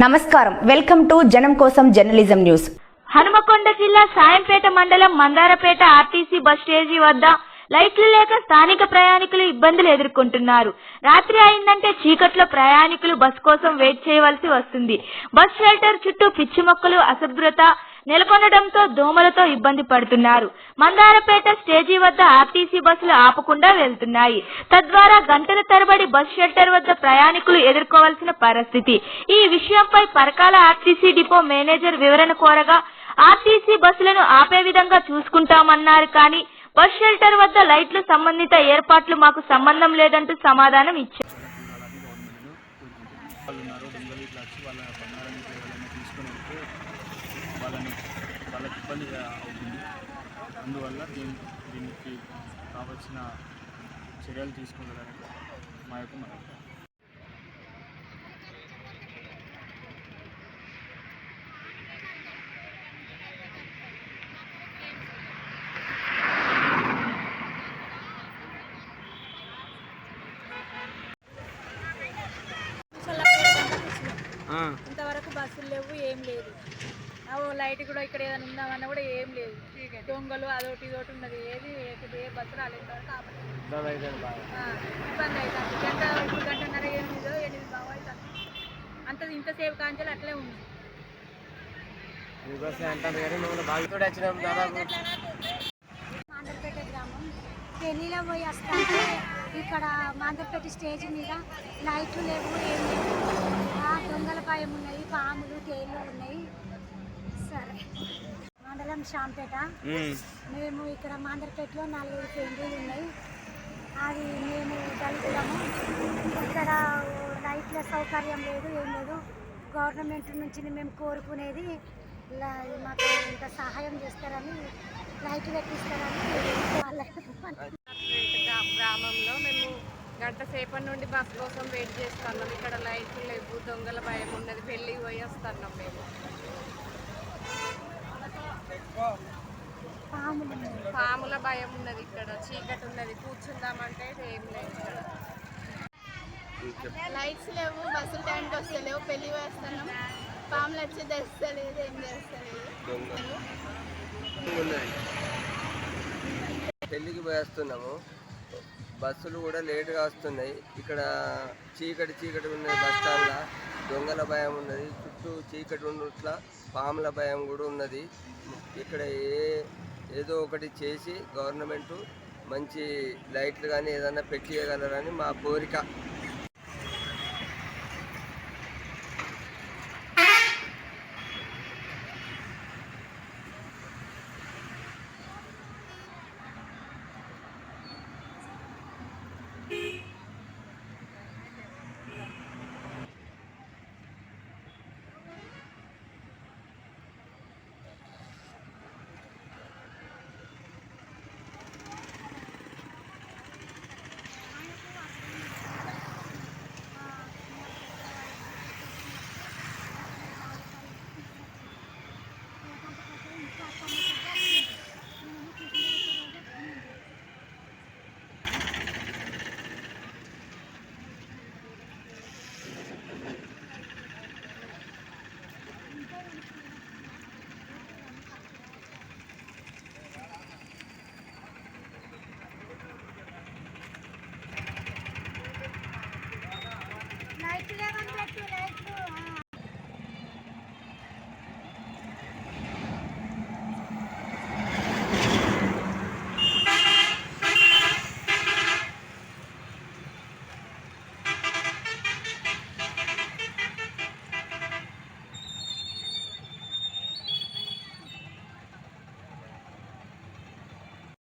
నమస్కారం. Welcome to జనం కోసం జర్నలిజం న్యూస్. హనుమకొండ జిల్లా సాయంపేట మండలం మందారపేట ఆర్టీసీ బస్ స్టేజీ వద్ద లైట్లు లేక స్థానిక ప్రయాణికులు ఇబ్బందులు ఎదుర్కొంటున్నారు. రాత్రి అయిందంటే చీకట్లో ప్రయాణికులు బస్ కోసం వెయిట్ చేయవలసి వస్తుంది. బస్ షెల్టర్ చుట్టూ పిచ్చి మొక్కలు అశుభ్రత నెలకొనడంతో దోమలతో ఇబ్బంది పడుతున్నారు. మందారపేట స్టేజీ వద్ద ఆర్టీసీ బస్సులు ఆపకుండా వెళ్తున్నాయి. తద్వారా గంటల తరబడి బస్ షెల్టర్ వద్ద ప్రయాణికులు ఎదుర్కోవాల్సిన పరిస్థితి. ఈ విషయంపై పరకాల ఆర్టీసీ డిపో మేనేజర్ వివరణ కోరగా ఆర్టీసీ బస్సులను ఆపే విధంగా చూసుకుంటామన్నారు కానీ బస్ షెల్టర్ వద్ద లైట్లు సంబంధిత ఏర్పాట్లు మాకు సంబంధం లేదంటూ సమాధానం ఇచ్చారు. వాళ్ళని ఇబ్బంది అవుతుంది. అందువల్ల దీని దీనికి కావలసిన చర్యలు తీసుకోవడానికి మా యొక్క మనం ఇంతవరకు బస్సులు లేవు ఏం లేదు. లైట్ కూడా ఇక్కడ ఏదైనా ఉందామన్నా కూడా ఏం లేదు. దొంగలు అదొకటి ఇదొకటి ఉన్నది. ఏది ఏ- బస్సు రాలేదు. ఆ, ఇబ్బంది అవుతుంది గంట ఇప్పుడు గంటన్నర ఎనిమిదో ఎనిమిది బాగా అవుతుంది అంత ఇంతసేపు కాంచెలు అట్లే ఉంది. మాందర్పేట గ్రామం. పెళ్ళిలో పోయి వస్తుంటే ఇక్కడ మాందర్పేట స్టేజ్ మీద లైట్లు లేవు ఏం లేవు. ఆ, దొంగల భయం ఉన్నాయి పాములు తేళ్ళు ఉన్నాయి. మండలం షాంపేట మేము. ఇక్కడ మాందర్పేటలో నాలుగైదు పెళ్ళిళ్ళు ఉన్నాయి. అది మేము దళితులము ఇక్కడ లైట్ల సౌకర్యం లేదు ఏం లేదు. గవర్నమెంట్ నుంచి మేము కోరుకునేది మాకు ఇంత సహాయం చేస్తారని లైట్ పెట్టిస్తారని గ్రామంలో మేము గంట సేపటి నుండి బస్ కోసం వెయిట్ చేస్తున్నాం. ఇక్కడ లైట్లు లేవు దొంగల భయం ఉన్నది పెళ్ళికి పోయి వస్తున్నాం మేము. పాములు ఉన్నాయి. భయం ఉన్నది ఇక్కడ చీకటి ఉన్నది. కూర్చుందామంటే ఏం లేదు ఇక్కడ. లైట్స్ లేవు బస్సులు టైంకి వస్తలేవు పెళ్ళి వేస్తున్నాం పాములు వచ్చి తెస్తలేదు ఏం చేస్తలేదు. పెళ్ళికి పోయేస్తున్నాము. బస్సులు కూడా లేటుగా వస్తున్నాయి. ఇక్కడ చీకటి చీకటి ఉన్నది బస్ స్టాండ్లో. దొంగల భయం ఉన్నది. చుట్టూ చీకటి ఉన్నట్ల పాముల భయం కూడా ఉన్నది. ఇక్కడ ఏ ఏదో ఒకటి చేసి గవర్నమెంట్ మంచి లైట్లు కానీ ఏదైనా పెట్టియగలరని మా కోరిక. లైట్లు లేకుండా లైట్లు